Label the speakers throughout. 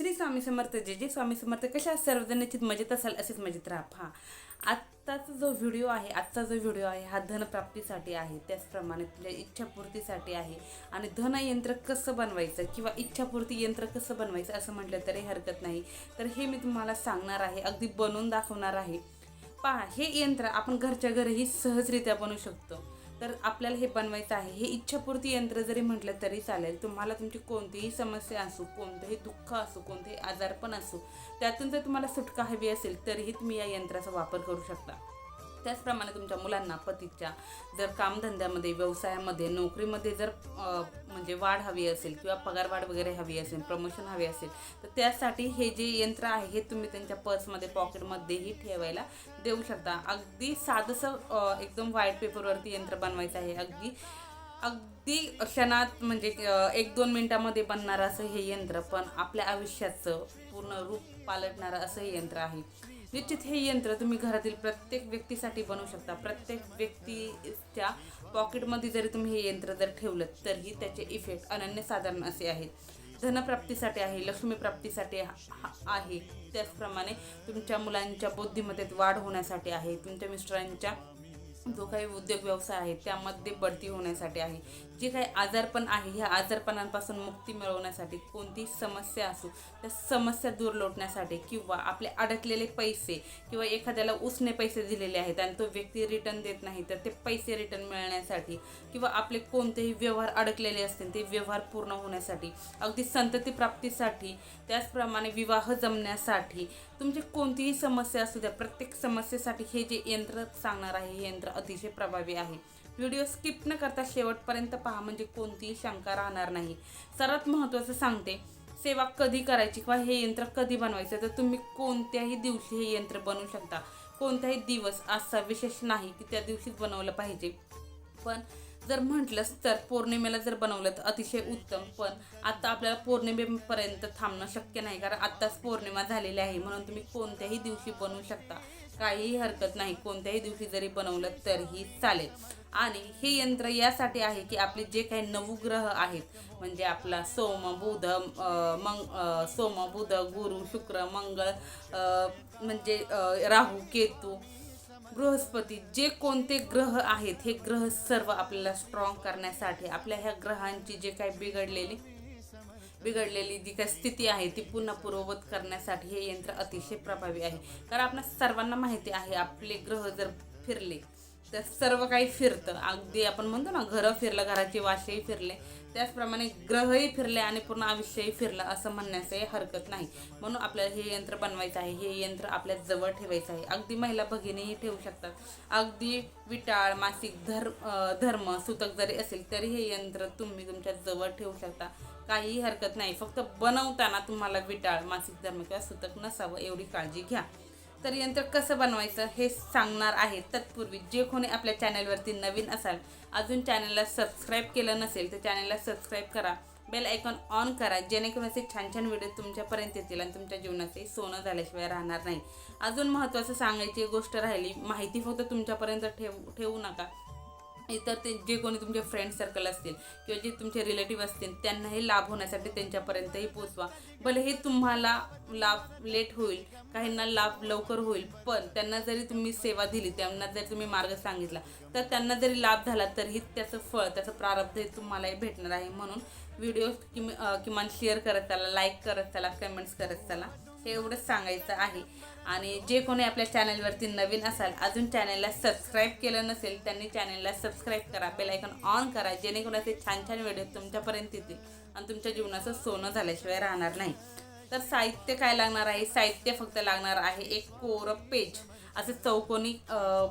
Speaker 1: श्री स्वामी समर्थ जे जे स्वामी समर्थ कशा सर्वजण निश्चित मजेत असाल असेच मजेत राहा. हा. आत्ताचा जो व्हिडिओ आहे आजचा जो व्हिडिओ आहे हा धनप्राप्तीसाठी आहे. त्याचप्रमाणे तुझ्या इच्छापूर्तीसाठी आहे. आणि धनयंत्र कसं बनवायचं किंवा इच्छापूर्ती यंत्र कसं बनवायचं असं म्हटलं तरी हरकत नाही. तर हे मी तुम्हाला सांगणार आहे अगदी बनवून दाखवणार आहे. पहा हे यंत्र आपण घरच्या घरीही सहजरित्या बनवू शकतो. तर आपल्याला हे बनवायचं आहे. हे इच्छापूर्ती यंत्र जरी म्हटलं तरी चालेल. तुम्हाला तुमची कोणतीही समस्या असो कोणतंही दुःख असो कोणतेही आजारपण असो त्यातून जर तुम्हाला सुटका हवी असेल तरीही तुम्ही या यंत्राचा वापर करू शकता. त्याचप्रमाणे तुमच्या मुलांना पतीच्या जर कामधंद्यामध्ये व्यवसायामध्ये नोकरीमध्ये जर म्हणजे वाढ हवी असेल किंवा पगारवाढ वगैरे हवी असेल प्रमोशन हवे असेल तर त्यासाठी हे जे यंत्र आहे हे तुम्ही त्यांच्या पर्समध्ये पॉकेटमध्येही ठेवायला देऊ शकता. अगदी साधंसं एकदम व्हाईट पेपरवरती यंत्र बनवायचं आहे. अगदी अगदी क्षणात म्हणजे एक दोन मिनटामध्ये बनणारं असं हे यंत्र पण आपल्या आयुष्याचं पूर्ण रूप पालटणारं असं हे यंत्र आहे. निश्चित हे यंत्र तुम्ही घरातील प्रत्येक व्यक्तीसाठी बनवू शकता. प्रत्येक व्यक्तीच्या पॉकेटमध्ये जरी तुम्ही हे यंत्र जर ठेवलं तरीही त्याचे इफेक्ट अनन्यसाधारण असे आहेत. धनप्राप्तीसाठी आहे लक्ष्मी प्राप्तीसाठी आहे. त्याचप्रमाणे तुमच्या मुलांच्या बुद्धिमत्तेत वाढ होण्यासाठी आहे. तुमच्या मिस्टरांच्या जो काही उद्योग व्यवसाय आहे त्यामध्ये बढती होण्यासाठी आहे. जे काही आजारपण आहे ह्या आजारपणांपासून मुक्ती मिळवण्यासाठी कोणतीही समस्या असू त्या समस्या दूर लोटण्यासाठी किंवा आपले अडकलेले पैसे किंवा एखाद्याला उसने पैसे दिलेले आहेत आणि तो व्यक्ती रिटर्न देत नाही तर ते पैसे रिटर्न मिळण्यासाठी किंवा आपले कोणतेही व्यवहार अडकलेले असतील ते व्यवहार पूर्ण होण्यासाठी अगदी संतती प्राप्तीसाठी त्याचप्रमाणे विवाह जमण्यासाठी तुमची कोणतीही समस्या असू द्या प्रत्येक समस्येसाठी हे जे यंत्र सांगणार आहे हे यंत्र अतिशय प्रभावी आहे. व्हिडिओ स्किप न करता शेवटपर्यंत पहा म्हणजे कोणतीही शंका राहणार नाही. सर्वात महत्त्वाचं सांगते सेवा कधी करायची किंवा हे यंत्र कधी बनवायचं? तर तुम्ही कोणत्याही दिवशी हे यंत्र बनवू शकता. कोणताही दिवस असा विशेष नाही की त्या दिवशीच बनवलं पाहिजे. पण जर म्हटलंच तर पौर्णिमेला जर बनवलं तर अतिशय उत्तम. पण आता आपल्याला पौर्णिमेपर्यंत थांबणं शक्य नाही कारण आत्ताच पौर्णिमा झालेली आहे. म्हणून तुम्ही कोणत्याही दिवशी बनवू शकता. काहीही हरकत नाही. कोणत्याही दिवशी जरी बनवलं तरीही चालेल. आणि हे यंत्र यासाठी आहे की आपले जे काही नवग्रह आहेत म्हणजे आपला सोम बुध मंग सोम बुध गुरु शुक्र मंगळ म्हणजे राहू केतू बृहस्पती जे कोणते ग्रह आहेत हे ग्रह सर्व आपल्याला स्ट्रॉंग करण्यासाठी आपल्या ह्या ग्रहांची जे काही बिघडलेली बिघडलेली जी काही स्थिती आहे ती पुन्हा पूर्ववत करण्यासाठी हे यंत्र अतिशय प्रभावी आहे. कारण आपण सर्वांना माहिती आहे आपले ग्रह जर फिरले तर सर्व काही फिरतं. अगदी आपण म्हणतो ना घरं फिरलं घराचे वाशेही फिरले. त्याचप्रमाणे ग्रहही फिरले आणि पूर्ण आयुष्यही फिरलं असं म्हणण्यासही हरकत नाही. म्हणून आपल्याला हे यंत्र बनवायचं आहे हे यंत्र आपल्या जवळ ठेवायचं आहे. अगदी महिला भगिनीही ठेवू शकतात. अगदी विटाळ मासिक धर्म धर्म सुतक जरी असेल तरी हे यंत्र तुम्ही तुमच्या जवळ ठेवू शकता. काहीही हरकत नाही. फक्त बनवताना तुम्हाला विटाळ मासिक धर्म किंवा सुतक नसावं एवढी काळजी घ्या. तर यंत्र कसं बनवायचं हे सांगणार आहे. तत्पूर्वी जे कोणी आपल्या चॅनलवरती नवीन असाल अजून चॅनलला सबस्क्राईब केलं नसेल तर चॅनलला सबस्क्राईब करा. बेल आयकॉन ऑन करा जेणेकरून असे छान छान व्हिडिओ तुमच्यापर्यंत येतील आणि तुमच्या जीवनाचे सोनं झाल्याशिवाय राहणार नाही. अजून महत्त्वाचं सांगायची एक गोष्ट राहिली माहिती फक्त तुमच्यापर्यंत ठेवू ठेवू नका. इतर ते जे कोणी तुमचे फ्रेंड सर्कल असतील किंवा जे तुमचे रिलेटिव्ह असतील त्यांनाही लाभ होण्यासाठी त्यांच्यापर्यंतही पोचवा भले हे तुम्हाला लाभ लेट होईल काहींना लाभ लवकर होईल पण त्यांना जरी तुम्ही सेवा दिली त्यांना जरी तुम्ही मार्ग सांगितला तर त्यांना जरी लाभ झाला तरीही त्याचं फळ त्याचं प्रारब्ध हे तुम्हालाही भेटणार आहे. म्हणून व्हिडिओ किम किमान शेअर करत चला लाईक करत चला कमेंट्स करत चला. हे एवढंच सांगायचं आहे. आणि जे कोणी आपल्या चॅनलवरती नवीन असाल अजून चॅनलला सबस्क्राईब केलं नसेल त्यांनी चॅनलला सबस्क्राईब करा. बेल आयकॉन ऑन करा जेणेकरून असे छान छान व्हिडिओ तुमच्यापर्यंत येतील आणि तुमच्या जीवनाचं सोनं झाल्याशिवाय राहणार नाही. तर साहित्य काय लागणार आहे? साहित्य फक्त लागणार आहे एक कोरं पेज असं चौकोनी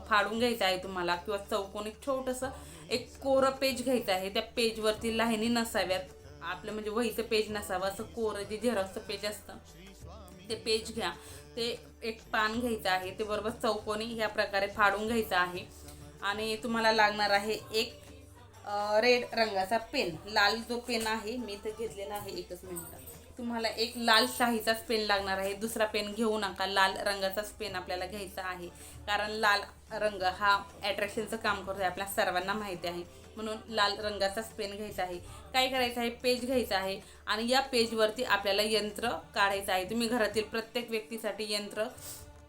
Speaker 1: फाडून घ्यायचं आहे तुम्हाला किंवा चौकोनी छोटंसं एक कोरं पेज घ्यायचं आहे. त्या पेजवरती लाईनी नसाव्यात. आपलं म्हणजे वहीचं पेज नसावं. असं कोरं जे झेरॉक्सचं पेज असतं ते पेज घ्या. ते एक पान घ्यायचं आहे. ते बरोबर चौकोनी ह्या प्रकारे फाडून घ्यायचं आहे. आणि तुम्हाला लागणार आहे एक रेड रंगाचा पेन लाल जो पेन आहे मी इथं घेतलेला आहे एकच मिनिट. तुम्हाला एक लाल शाहीचाच पेन लागणार आहे. दुसरा पेन घेऊ नका. लाल रंगाचाच पेन आपल्याला घ्यायचा आहे. कारण लाल रंग हा ॲट्रॅक्शनचं काम करतो आहे आपल्या सर्वांना माहिती आहे. म्हणून लाल रंगाचाच पेन घ्यायचा आहे. काय करायचं आहे? पेज घ्यायचा आहे. आणि या पेजवरती आपल्याला यंत्र काढायचं आहे. तुम्ही घरातील प्रत्येक व्यक्तीसाठी यंत्र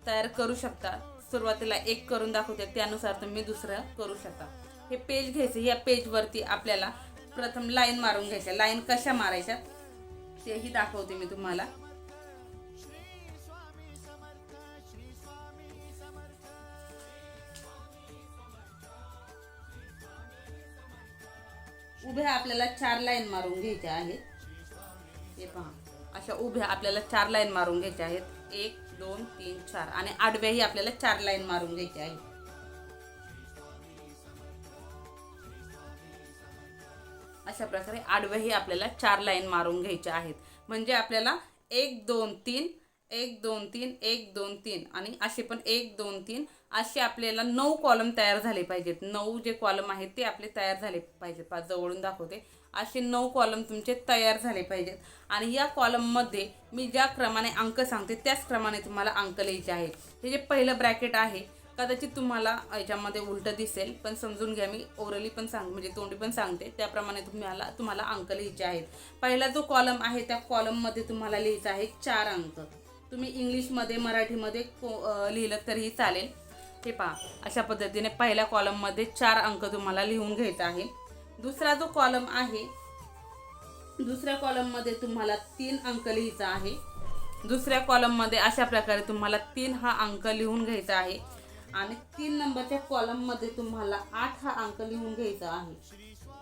Speaker 1: तयार करू शकता. सुरुवातीला एक करून दाखवते त्यानुसार तुम्ही दुसरं करू शकता. हे पेज घ्यायचं या पेजवरती आपल्याला प्रथम लाईन मारून घ्यायच्या. लाईन कशा मारायच्या तेही दाखवते मी तुम्हाला. उभ्या आपल्याला चार लाईन मारून घ्यायच्या आहेत. हे पहा. अशा उभ्या आपल्याला चार लाईन मारून घ्यायच्या आहेत. एक दोन तीन चार. आणि आडव्याही आपल्याला चार लाईन मारून घ्यायच्या आहेत. अशा प्रकारे आडव्याही आपल्याला चार लाईन मारून घ्यायच्या आहेत. म्हणजे आपल्याला एक दोन तीन एक दोन तीन एक दोन तीन. आणि असे पण एक दोन तीन असे आपल्याला नऊ कॉलम तयार झाले पाहिजेत. नऊ जे कॉलम आहेत ते आपले तयार झाले पाहिजेत. जवळून दाखवते. असे नऊ कॉलम तुमचे तयार झाले पाहिजेत. आणि या कॉलममध्ये मी ज्या क्रमाने अंक सांगते त्याच क्रमाने तुम्हाला अंक लिहायचे आहे हे जे पहिलं ब्रॅकेट आहे कदाचित तुम्हाला याच्यामध्ये उलटं दिसेल पण समजून घ्या मी. ओरली पण सांग म्हणजे तोंडी पण सांगते. त्याप्रमाणे तुम्हाला तुम्हाला अंक लिहायचे आहेत. पहिला जो कॉलम आहे त्या कॉलममध्ये तुम्हाला लिहायचा आहे चार अंक. तुम्ही इंग्लिशमध्ये मराठीमध्ये को लिहिलं तरीही चालेल. हे पहा अशा पद्धतीने पहिल्या कॉलममध्ये चार अंक तुम्हाला लिहून घ्यायचा आहे दुसरा जो कॉलम आहे दुसऱ्या कॉलममध्ये तुम्हाला तीन अंक लिहायचा आहे. दुसऱ्या कॉलममध्ये अशा प्रकारे तुम्हाला तीन हा अंक लिहून घ्यायचा आहे. आणि तीन नंबरच्या कॉलममध्ये तुम्हाला आठ हा अंक लिहून घ्यायचा आहे.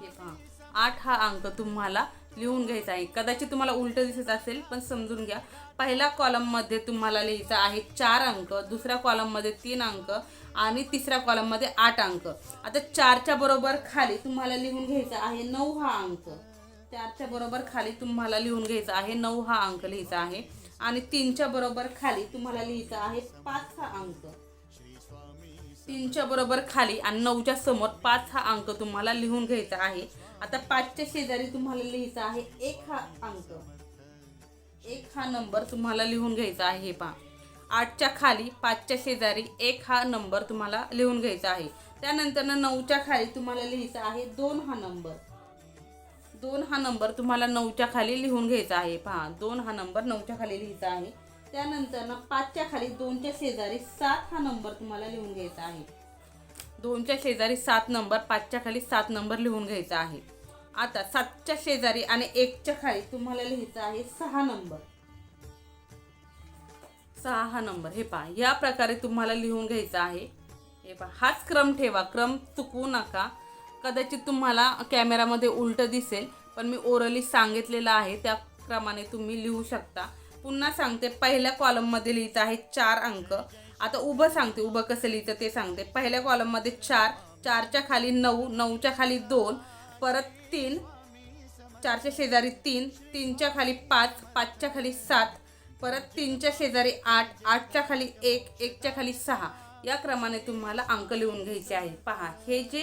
Speaker 1: हे पहा. आठ हा अंक तुम्हाला लिहून घ्यायचा आहे. कदाचित तुम्हाला उलट दिसत असेल पण समजून घ्या. पहिल्या कॉलममध्ये तुम्हाला लिहायचा आहे चार अंक दुसऱ्या कॉलममध्ये तीन अंक आणि तिसऱ्या कॉलममध्ये आठ अंक. आता चारच्या बरोबर खाली तुम्हाला लिहून घ्यायचा आहे नऊ हा अंक. चारच्या बरोबर खाली तुम्हाला लिहून घ्यायचा आहे नऊ हा अंक लिहायचा आहे. आणि तीनच्या बरोबर खाली तुम्हाला लिहायचा आहे पाच हा अंक. तीनच्या बरोबर खाली आणि नऊच्या समोर पाच हा अंक तुम्हाला लिहून घ्यायचा आहे. आता पाचच्या शेजारी तुम्हाला लिहायचा आहे एक हा अंक. एक हा नंबर तुम्हाला लिहून घ्यायचा आहे हे पहा. आठच्या खाली पाचच्या शेजारी एक हा नंबर तुम्हाला लिहून घ्यायचा आहे. त्यानंतर नऊच्या खाली तुम्हाला लिहायचा आहे दोन हा नंबर. दोन हा नंबर तुम्हाला नऊच्या खाली लिहून घ्यायचा आहे. पहा दोन हा नंबर नऊच्या खाली लिहायचा आहे. त्यानंतर ना पाचच्या खाली दोनच्या शेजारी सात हा नंबर तुम्हाला लिहून घ्यायचा आहे. दोनच्या शेजारी सात नंबर पाचच्या खाली सात नंबर लिहून घ्यायचा आहे. आता सातच्या शेजारी आणि एकच्या खाली तुम्हाला लिहायचा आहे सहा नंबर. सहा हा नंबर. हे पहा या प्रकारे तुम्हाला लिहून घ्यायचा आहे. हे पहा हाच क्रम ठेवा क्रम चुकवू नका. कदाचित तुम्हाला कॅमेरामध्ये उलटं दिसेल पण मी ओरली सांगितलेलं आहे त्या क्रमाने तुम्ही लिहू शकता. पुन्हा सांगते पहिल्या कॉलममध्ये लिहितं आहे चार अंक. आता उभं सांगते उभं कसं लिहितं ते सांगते. पहिल्या कॉलममध्ये चार चारच्या खाली नऊ नऊच्या खाली दोन परत तीन चारच्या शेजारी तीन तीनच्या खाली पाच पाचच्या खाली सात परत तीनच्या शेजारी आठ आठच्या खाली एक एकच्या खाली सहा. या क्रमाने तुम्हाला अंक लिहून घ्यायचे आहे पहा हे जे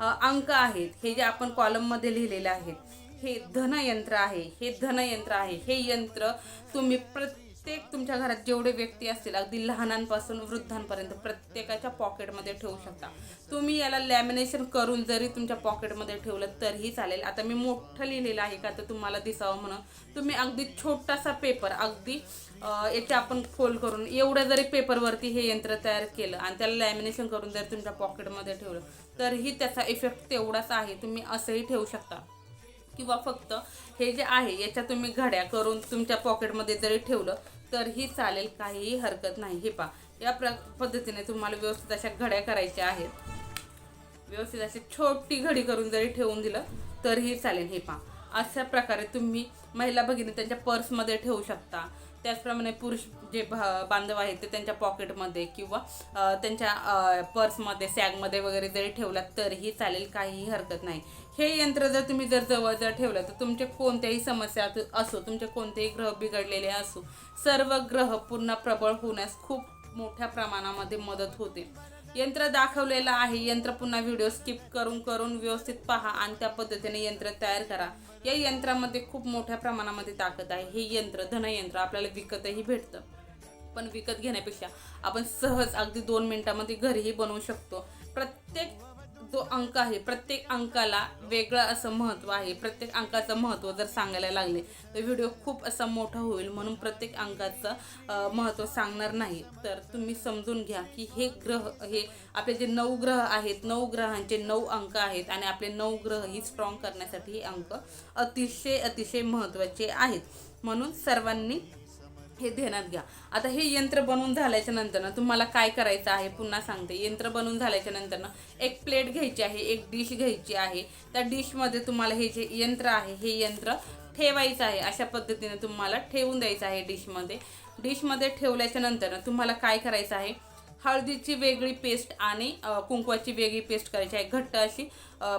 Speaker 1: अंक आहेत हे जे आपण कॉलममध्ये लिहिलेले आहेत हे धनयंत्र आहे हे धनयंत्र आहे हे यंत्र तुम्ही प्रत्येक तुमच्या घरात जेवढे व्यक्ती असतील अगदी लहानांपासून वृद्धांपर्यंत प्रत्येकाच्या पॉकेटमध्ये ठेवू शकता. तुम्ही याला लॅमिनेशन करून जरी तुमच्या पॉकेटमध्ये ठेवलं तरीही चालेल. आता मी मोठं लिहिलेलं आहे का तर तुम्हाला दिसावं म्हणून. तुम्ही अगदी छोटासा पेपर अगदी अं, याचे आपण फोल्ड करून एवढ्या जरी पेपरवरती हे यंत्र तयार केलं आणि त्याला लॅमिनेशन करून जर तुमच्या पॉकेटमध्ये ठेवलं तरीही त्याचा इफेक्ट तेवढाच आहे. तुम्ही असंही ठेवू शकता. किंवा फक्त हे जे आहे याच्या तुम्ही घड्या करून तुमच्या पॉकेटमध्ये जरी ठेवलं तरीही चालेल काहीही हरकत नाही. हे पा या प्र पद्धतीने तुम्हाला व्यवस्थित अशा घड्या करायच्या आहेत. व्यवस्थित अशी छोटी घडी करून जरी ठेवून दिलं तरीही चालेल. हे पा अशा प्रकारे तुम्ही महिला भगिनी त्यांच्या पर्समध्ये ठेवू शकता. त्याचप्रमाणे पुरुष जे बांधव आहेत ते त्यांच्या पॉकेटमध्ये किंवा त्यांच्या पर्समध्ये सॅगमध्ये वगैरे जरी ठेवला तरीही चालेल काहीही हरकत नाही. हे यंत्र जर तुम्ही जर जवळ जर ठेवलं तर तुमचे कोणत्याही समस्या असो तुमचे कोणतेही ग्रह बिघडलेले असो सर्व ग्रह पुन्हा प्रबळ होण्यास खूप मोठ्या प्रमाणामध्ये मदत होते. यंत्र दाखवलेलं आहे. यंत्र पुन्हा व्हिडिओ स्किप करून करून व्यवस्थित पहा आणि त्या पद्धतीने यंत्र तयार करा. या यंत्रामध्ये खूप मोठ्या प्रमाणामध्ये ताकद आहे. हे यंत्र धनयंत्र आपल्याला विकतही भेटतं. पण विकत घेण्यापेक्षा आपण सहज अगदी दोन मिनिटामध्ये घरीही बनवू शकतो. प्रत्येक जो अंक आहे प्रत्येक अंकाला वेगळं असं महत्त्व आहे. प्रत्येक अंकाचं महत्त्व जर सांगायला लागले तर व्हिडिओ खूप असा मोठा होईल म्हणून प्रत्येक अंकाचं महत्त्व सांगणार नाही. तर तुम्ही समजून घ्या की हे ग्रह हे आपले जे नऊ ग्रह आहेत नऊ ग्रहांचे नऊ अंक आहेत आणि आपले नऊ ग्रह ही स्ट्रॉंग करण्यासाठी हे अंक अतिशय अतिशय महत्त्वाचे आहेत. म्हणून सर्वांनी हे ध्यानात घ्या. आता हे यंत्र बनवून झाल्याच्यानंतर तुम्हाला काय करायचं आहे पुन्हा सांगते. यंत्र बनवून झाल्याच्यानंतर एक प्लेट घ्यायची आहे एक डिश घ्यायची आहे. त्या डिशमध्ये तुम्हाला हे जे यंत्र आहे हे यंत्र ठेवायचं आहे. अशा पद्धतीने तुम्हाला ठेवून द्यायचं आहे डिशमध्ये डिशमध्ये ठेवल्याच्या नंतर तुम्हाला काय करायचं आहे? हळदीची वेगळी पेस्ट आणि कुंकवाची वेगळी पेस्ट करायची आहे. घट्ट अशी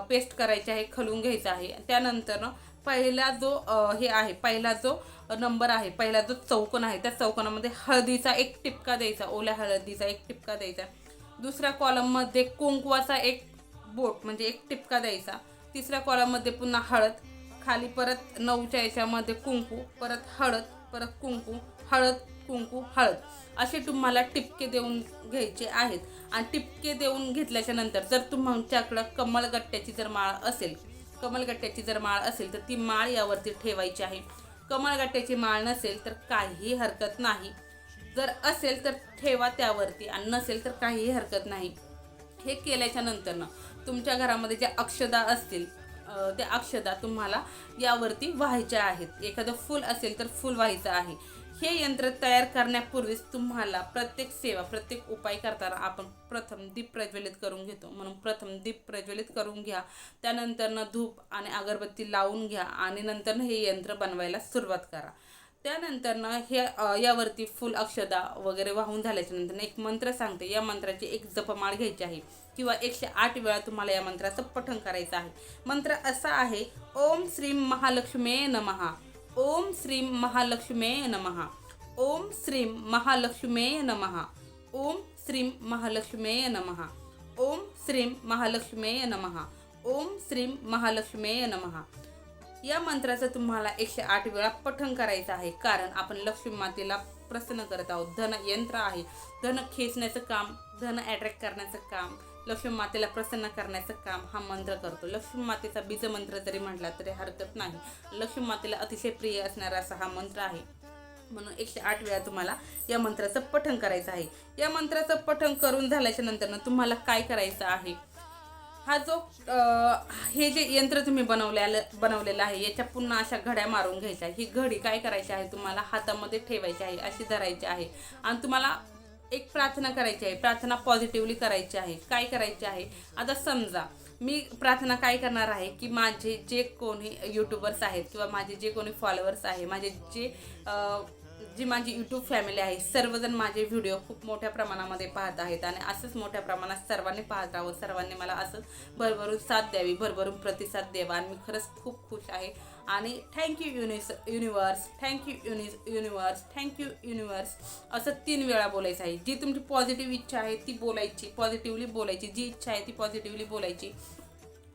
Speaker 1: पेस्ट करायची आहे खलून घ्यायचं आहे. त्यानंतर पहिला जो हे आहे पहिला जो नंबर आहे पहिला जो चौकोन आहे त्या चौकोनामध्ये हळदीचा एक टिपका द्यायचा ओल्या हळदीचा एक टिपका द्यायचा. दुसऱ्या कॉलममध्ये कुंकवाचा एक बोट म्हणजे एक टिपका द्यायचा. तिसऱ्या कॉलममध्ये पुन्हा हळद खाली परत नऊच्या याच्यामध्ये कुंकू परत हळद परत कुंकू हळद कुंकू हळद. असे तुम्हाला टिपके देऊन घ्यायचे आहेत. आणि टिपके देऊन घेतल्याच्या नंतर जर तुमच्याकडं कमळगट्ट्याची जर माळ असेल कमळगट्ट्याची जर माळ असेल तर ती माळ यावरती ठेवायची आहे. कमळगट्ट्याची माळ नसेल तर काही हरकत नाही. जर असेल तर ठेवा त्यावरती आणि नसेल तर काहीही हरकत नाही. हे केल्याच्यानंतर ना तुमच्या घरामध्ये ज्या अक्षदा असतील त्या अक्षदा तुम्हाला यावरती व्हायच्या आहेत. एखादं फूल असेल तर फूल व्हायचं आहे. हे यंत्र तयार करण्यापूर्वीच तुम्हाला प्रत्येक सेवा प्रत्येक उपाय करताना आपण प्रथम दीप प्रज्वलित करून घेतो. म्हणून प्रथम दीप प्रज्वलित करून घ्या. त्यानंतरनं धूप आणि अगरबत्ती लावून घ्या आणि नंतरनं हे यंत्र बनवायला सुरुवात करा. त्यानंतरनं हे यावरती फुल अक्षदा वगैरे वाहून झाल्याच्यानंतर एक मंत्र सांगते. या मंत्राची एक जपमाळ घ्यायची आहे. किंवा एकशे आठ वेळा तुम्हाला या मंत्राचं पठण करायचं आहे. मंत्र असा आहे ओम श्रीम महालक्ष्मे नमहा ओम श्रीं महालक्ष्मेय नमहा ओम श्रीं महालक्ष्मेय नमहा ओम श्रीं महालक्ष्मेय नमहा ओम श्रीं महालक्ष्मेय नमहा ओम श्रीं महालक्ष्मेय नमहा या मंत्राचं तुम्हाला एकशे आठ वेळा पठण करायचं आहे. कारण आपण लक्ष्मी मातेला प्रसन्न करत आहोत. धन यंत्र आहे. धन खेचण्याचं काम धन अट्रॅक्ट करण्याचं काम लक्ष्मी मातेला प्रसन्न करण्याचं काम हा मंत्र करतो. लक्ष्मी मातेचा बीज मंत्र जरी म्हटला तरी हरकत नाही. लक्ष्मी मातेला अतिशय प्रिय असणारा असा हा मंत्र आहे. म्हणून एकशे आठ वेळा तुम्हाला या मंत्राचं पठण करायचं आहे. या मंत्राचं पठण करून झाल्याच्यानंतर तुम्हाला काय करायचं आहे? हा जो हे जे यंत्र तुम्ही बनवलेलं बनवलेलं आहे याच्या पुन्हा अशा घड्या मारून घ्यायच्या. ही घडी काय करायची आहे? तुम्हाला हातामध्ये ठेवायची आहे अशी धरायची आहे. आणि तुम्हाला एक प्रार्थना करायची आहे. प्रार्थना पॉझिटिव्हली करायची आहे. काय करायची आहे? आता समजा मी प्रार्थना काय करणार आहे की माझे जे कोणी यूट्यूबर्स आहेत किंवा माझे जे कोणी फॉलोअर्स आहे माझे जे जी माझी यूट्यूब फॅमिली आहे सर्वजण माझे व्हिडिओ खूप मोठ्या प्रमाणामध्ये पाहत आहेत आणि असंच मोठ्या प्रमाणात सर्वांनी पाहत राहावं. सर्वांनी मला असंच भरभरून साथ द्यावी भरभरून प्रतिसाद द्यावा. आणि मी खरंच खूप खुश आहे. आणि थँक्यू युनिस युनिवर्स थँक्यू युनिस युनिवर्स थँक्यू युनिवर्स असं तीन वेळा बोलायचं आहे. जी तुमची पॉझिटिव्ह इच्छा आहे ती बोलायची. पॉझिटिव्हली बोलायची. जी इच्छा आहे ती पॉझिटिव्हली बोलायची.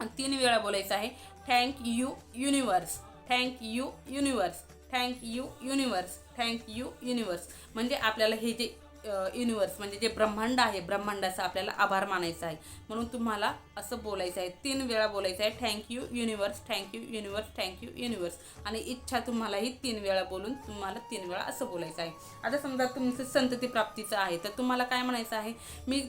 Speaker 1: आणि तीन वेळा बोलायचं आहे. Thank you universe thank you universe thank you universe thank you universe म्हणजे आपल्याला हे जे युनिवर्स म्हणजे जे ब्रह्मांड आहे ब्रह्मांडाचा आपल्याला आभार मानायचा आहे. म्हणून तुम्हाला असं बोलायचं आहे तीन वेळा बोलायचं आहे thank you universe thank you universe thank you universe आणि इच्छा तुम्हालाही तीन वेळा बोलून तुम्हाला तीन वेळा असं बोलायचं आहे. आता समजा तुमचं संतती प्राप्तीचं आहे तर तुम्हाला काय म्हणायचं आहे? मी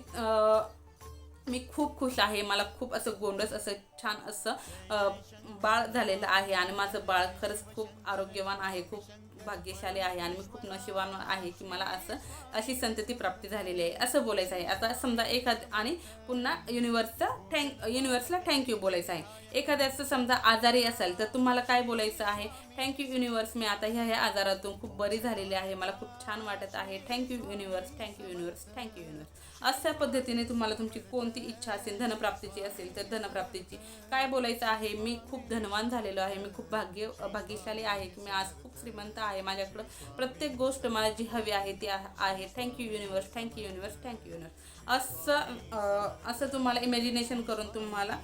Speaker 1: मी खूप खुश आहे मला खूप असं गोंडस असं छान असं बाळ झालेलं आहे आणि माझं बाळ खरंच खूप आरोग्यवान आहे खूप भाग्यशाली आहे आणि मी खूप नशिवान आहे की मला असं अशी संतती प्राप्ती झालेली आहे. असं बोलायचं आहे. आता समजा एखाद आणि पुन्हा युनिवर्सचा थँक युनिवर्सला थँक्यू बोलायचं आहे. एखाद्याचं समजा आजारी असेल तर तुम्हाला काय बोलायचं आहे? थँक्यू युनिवर्स मी आता ह्या ह्या आजारातून खूप बरी झालेली आहे. मला खूप छान वाटत आहे. Thank you universe thank you universe thank you universe अशा पद्धतीने तुम्हाला तुमची कोणती इच्छा असेल धनप्राप्तीची असेल तर धनप्राप्तीची. काय बोलायचं आहे? मी खूप धनवान झालेलो आहे. मी खूप भाग्य भाग्यशाली आहे की मी आज खूप श्रीमंत आहे. माझ्याकडं प्रत्येक गोष्ट मला जी हवी आहे ती आहे- आहे thank you universe thank you universe thank you universe असं असं तुम्हाला इमॅजिनेशन करून तुम्हाला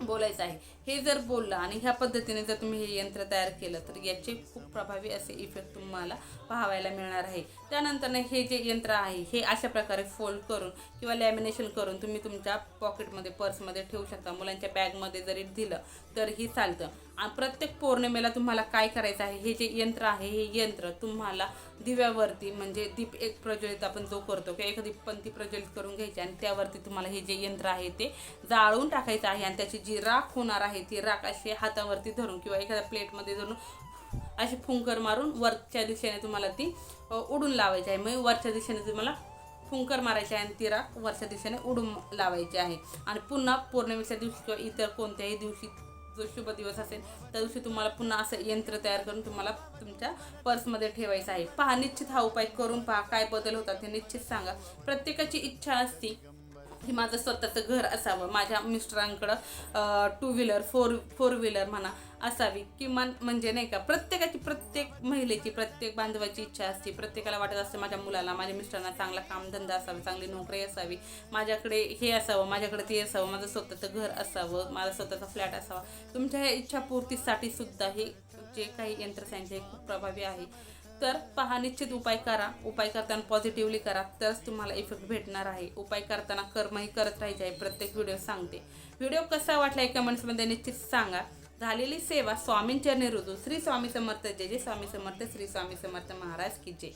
Speaker 1: बोलायचं आहे. हे जर बोललं आणि ह्या पद्धतीने जर तुम्ही हे यंत्र तयार केलं तर याचे खूप प्रभावी असे इफेक्ट तुम्हाला पाहावायला मिळणार आहे. त्यानंतर हे जे यंत्र आहे हे अशा प्रकारे फोल्ड करून किंवा लॅमिनेशन करून तुम्ही तुमच्या पॉकेटमध्ये पर्समध्ये ठेवू शकता. मुलांच्या बॅगमध्ये जरी दिलं तरीही चालतं. आणि प्रत्येक पौर्णिमेला तुम्हाला काय करायचं आहे हे जे यंत्र आहे हे यंत्र तुम्हाला दिव्यावरती म्हणजे दीप एक प्रज्वलित आपण जो करतो किंवा एखादी पंथी प्रज्वलित करून घ्यायची आणि त्यावरती तुम्हाला हे जे यंत्र आहे ते जाळून टाकायचं आहे आणि त्याची जी राख होणार आहे ती राख अशी हातावरती धरून किंवा एखाद्या प्लेटमध्ये धरून अशी फुंकर मारून वरच्या दिशेने तुम्हाला ती उडून लावायची आहे. मग वरच्या दिशेने तुम्हाला फुंकर मारायची आहे आणि ती राख वरच्या दिशेने उडून लावायची आहे. आणि पुन्हा पौर्णिमेच्या दिवशी किंवा इतर कोणत्याही दिवशी जो शुभ दिवस असेल त्या दिवशी तुम्हाला पुन्हा असं यंत्र तयार करून तुम्हाला तुमच्या पर्समध्ये ठेवायचं आहे. पहा निश्चित हा उपाय करून पहा काय बदल होतात हे निश्चित सांगा. प्रत्येकाची इच्छा असते हे माझं स्वतःचं घर असावं माझ्या मिस्टरांकडं two wheeler four four wheeler म्हणा असावी. किमान म्हणजे नाही का प्रत्येकाची प्रत्येक महिलेची प्रत्येक बांधवाची इच्छा असते. प्रत्येकाला वाटत असते माझ्या मुलाला माझ्या मिस्टरांना चांगला कामधंदा असावा चांगली नोकरी असावी. माझ्याकडे हे असावं माझ्याकडे ते असावं माझं स्वतःचं घर असावं माझा स्वतःचा फ्लॅट असावा. तुमच्या ह्या इच्छापूर्तीसाठी सुद्धा हे जे काही यंत्रसांचे हे खूप प्रभावी आहे. तर पहा निश्चित उपाय करा. उपाय करताना पॉझिटिव्हली करा. तरच तुम्हाला इफेक्ट भेटणार आहे. उपाय करताना कर्मही करत राहायचे आहे. प्रत्येक व्हिडिओ सांगते. व्हिडिओ कसा वाटला आहे कमेंट्समध्ये निश्चित सांगा. झालेली सेवा स्वामींच्या निरुदू श्री स्वामी समर्थ जय. जय स्वामी समर्थ. श्री स्वामी समर्थ महाराज की जय.